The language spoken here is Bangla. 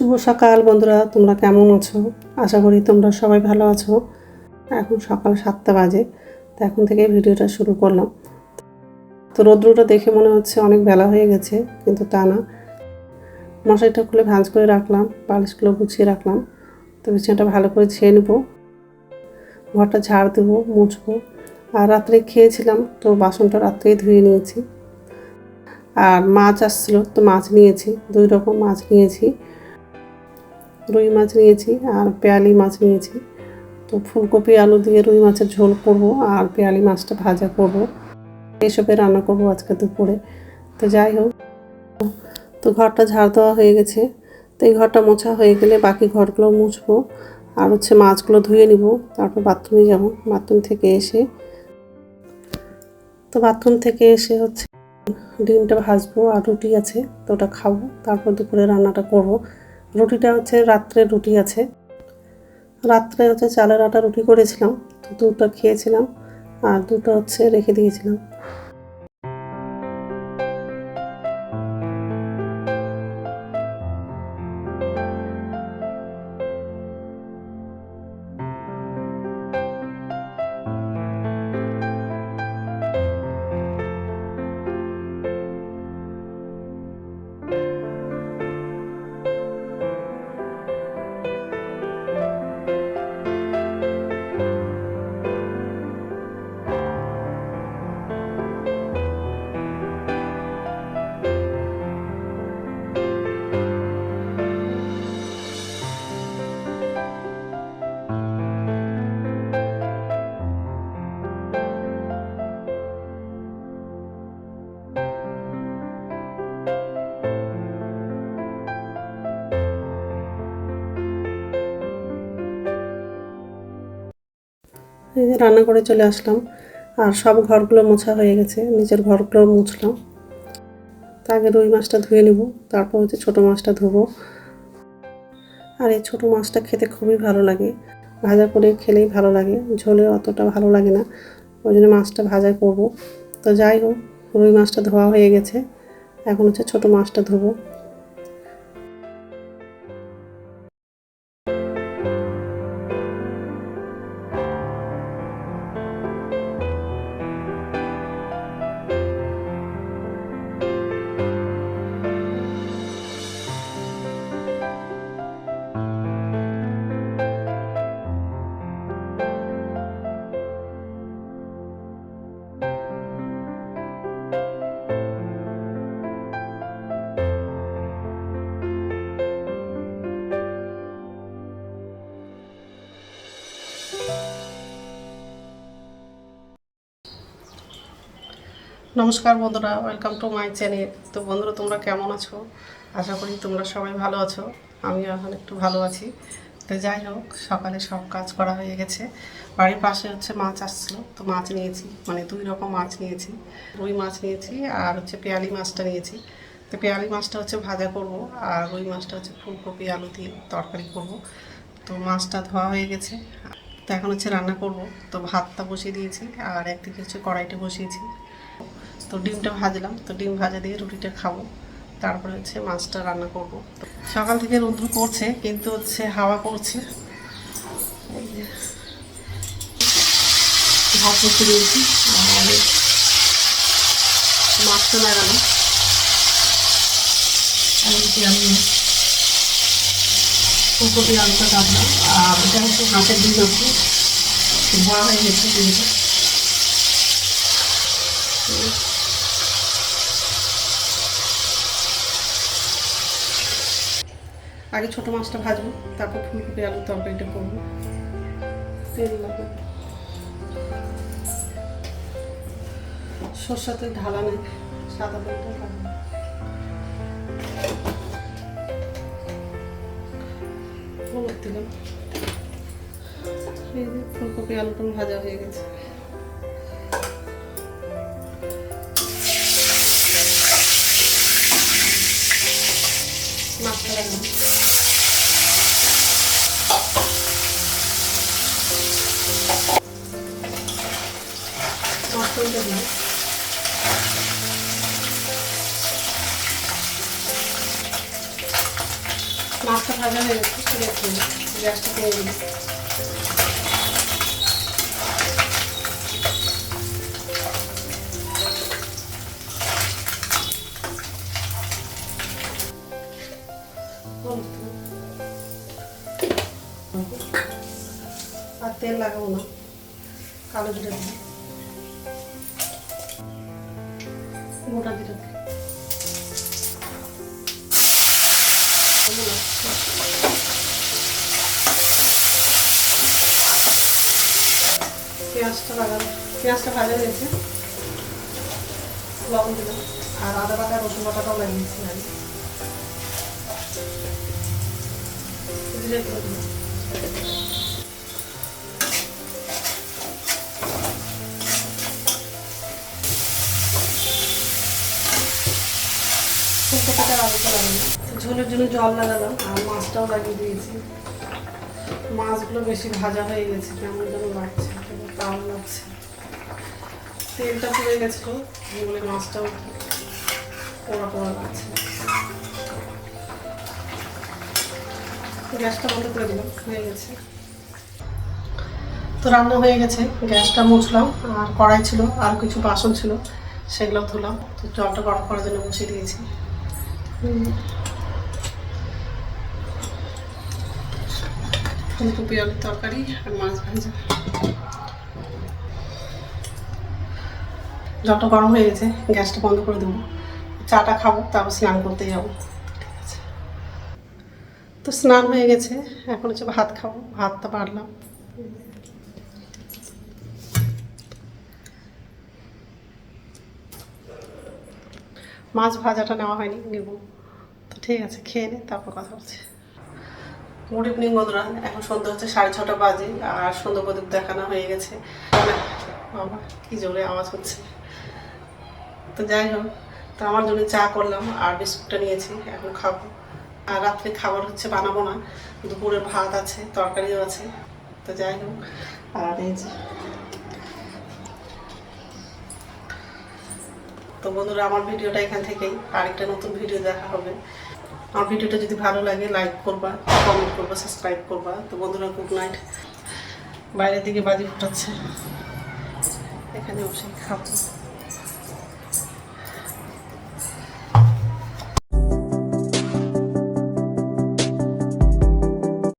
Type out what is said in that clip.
শুভ সকাল বন্ধুরা, তোমরা কেমন আছো? আশা করি তোমরা সবাই ভালো আছো। এখন সকাল সাতটা বাজে, তো এখন থেকে ভিডিওটা শুরু করলাম। তো রৌদ্রটা দেখে মনে হচ্ছে অনেক বেলা হয়ে গেছে, কিন্তু তা না। মশারিটা খুলে ভাঁজ করে রাখলাম, বালিশগুলো গুছিয়ে রাখলাম। তো বিছানাটা ভালো করে ছেয়ে নেব। ঘরটা ঝাড় দেবো, মুছবো। আর রাত্রে খেয়েছিলাম, তো বাসনটা রাত্রেই ধুয়ে নিয়েছি। আর মাছ আসছিল, তো মাছ নিয়েছি, দুই রকম মাছ নিয়েছি। রুই মাছ নিয়েছি আর পেয়ালি মাছ নিয়েছি। তো ফুলকপি, আলু দিয়ে রুই মাছের ঝোল করব আর পেয়ালি মাছটা ভাজা করব। এসবে রান্না করব আজকে দুপুরে। তো যাই হোক, তো ঘরটা ঝাড় দেওয়া হয়ে গেছে। তো এই ঘরটা মোছা হয়ে গেলে বাকি ঘরগুলো মুছবো। আর হচ্ছে মাছগুলো ধুয়ে নিব, তারপর বাথরুমে যাব। বাথরুম থেকে এসে, তো বাথরুম থেকে এসে হচ্ছে ডিমটা ভাজবো আর রুটি আছে, তো ওটা খাব। তারপর দুপুরে রান্নাটা করব। রুটিটা হচ্ছে রাত্রে রুটি আছে। রাত্রে হচ্ছে চালের আটা রুটি করেছিলাম, তো দুটো খেয়েছিলাম আর দুটো হচ্ছে রেখে দিয়েছিলাম। রান্না করে চলে আসলাম। আর সব ঘরগুলো মোছা হয়ে গেছে নিচের ঘরগুলো মুছলাম। তা আগে রুই মাছটা ধুয়ে নিব, তারপর হচ্ছে ছোটো মাছটা ধোবো। আর এই ছোটো মাছটা খেতে খুবই ভালো লাগে। ভাজা করে খেলেই ভালো লাগে, ঝোলে অতটা ভালো লাগে না। ওই জন্য মাছটা ভাজা করব। তো যাই হোক, রুই মাছটা ধোয়া হয়ে গেছে। এখন হচ্ছে ছোটো মাছটা ধোবো। নমস্কার বন্ধুরা ওয়েলকাম টু মাই চ্যানেল তো বন্ধুরা, তোমরা কেমন আছো? আশা করি তোমরা সবাই ভালো আছো। আমিও এখন একটু ভালো আছি। তো যাই হোক, সকালে সব কাজ করা হয়ে গেছে। বাড়ির পাশে হচ্ছে মাছ আসছিল। তো মাছ নিয়েছি মানে দুই রকম মাছ নিয়েছি। রুই মাছ নিয়েছি আর হচ্ছে পেয়ালি মাছটা নিয়েছি। তো পেয়ালি মাছটা হচ্ছে ভাজা করব আর রুই মাছটা হচ্ছে ফুলকপি, আলু দিয়ে তরকারি করব। তো মাছটা ধোয়া হয়ে গেছে। তো এখন হচ্ছে রান্না করব। তো ভাতটা বসিয়ে দিয়েছি আর একদিকে হচ্ছে কড়াইটা বসিয়েছি। তো ডিমটা ভাজলাম, তো ডিম ভাজা দিয়ে রুটিটা খাব। তারপরে হচ্ছে মাছটা রান্না করব। সকাল থেকে রৌদ্র করছে কিন্তু হচ্ছে হাওয়া করছে ভাত বসে দিয়েছি মাছটা লাগানো এমনকি আমি ফুলকপি, আলুটা কাটলাম। আর এটা হচ্ছে হাঁসের ডিম আছে। ভরা হয়ে গেছে ডিমটা আগে ছোট মাছটা ভাজবো, তারপর ফুলকপি আলুর তরকারিটা করব। তেল লাগবে। সরষাতে ঢালা নেই, সাদা তেলটা লাগবে এই ফুলকপি আলুটা ভাজা হয়ে গেছে। মাছটা রাখলাম মশলাটা দিই মাছটা ভাজা হয়ে গেছে ঠিক আছে গ্যাসটা করে দিই আর গোটা জিরা পেঁয়াজটা লাগানো পেঁয়াজটা ভাজা হয়েছে। লবণ দিলাম। আর আদা বাটা, রসুন বাটাটাও লাগিয়েছি আমি। জিরে ঝোলের জন্য জল লাগালাম, আর মাছটাও লাগিয়ে দিয়েছি। মাছগুলো বেশি ভাজা হয়ে গেছে, কেমন যেন লাগছে তাও লাগছে। তেলটা পুড়ে গেছিল বলে মাছটাও পোড়া পোড়া লাগছে। গ্যাসটা বন্ধ করে দিলাম, হয়ে গেছে। তো রান্না হয়ে গেছে, গ্যাসটা মুছলাম, আর কড়াই ছিল, আর কিছু বাসন ছিল, সেগুলো ধুলাম। তো জলটা গরম করার জন্য বসিয়ে দিয়েছি। ফুলকপি, আলুর তরকারি আর মাছ ভাজা। জলটা গরম হয়ে গেছে, গ্যাসটা বন্ধ করে দেবো। চাটা খাব, তারপর স্নান করতে যাব। তো স্নান হয়ে গেছে, এখন হচ্ছে ভাত খাব, ভাতটা বাড়লাম। মাছ ভাজাটা নেওয়া হয়নি, নেব। তো ঠিক আছে, খেয়ে নে, তারপর কথা বলছি গুড ইভিনিং বন্ধুরা, এখন সন্ধ্যা হচ্ছে সাড়ে ছটা বাজে, আর সন্ধ্যা প্রদীপ দেখানো হয়ে গেছে। বাবা, কি জোরে আওয়াজ হচ্ছে। তো যাই হোক, তো আমার জন্য চা করলাম আর বিস্কুটটা নিয়েছি, এখন খাব। আর রাত্রে খাবার হচ্ছে বানাবো না, দুপুরে ভাত আছে, তরকারিও আছে। তো যাই হোক, আর এই যে তো বন্ধুরা, আমার ভিডিওটা এখান থেকেই। আরেকটা নতুন ভিডিও দেখা হবে। আমার ভিডিওটা যদি ভালো লাগে লাইক করবা কমেন্ট করবা সাবস্ক্রাইব করবা। তো বন্ধুরা গুড নাইট বাইরের দিকে বাজি ফুটাচ্ছে। এখানে অবশ্যই খাব।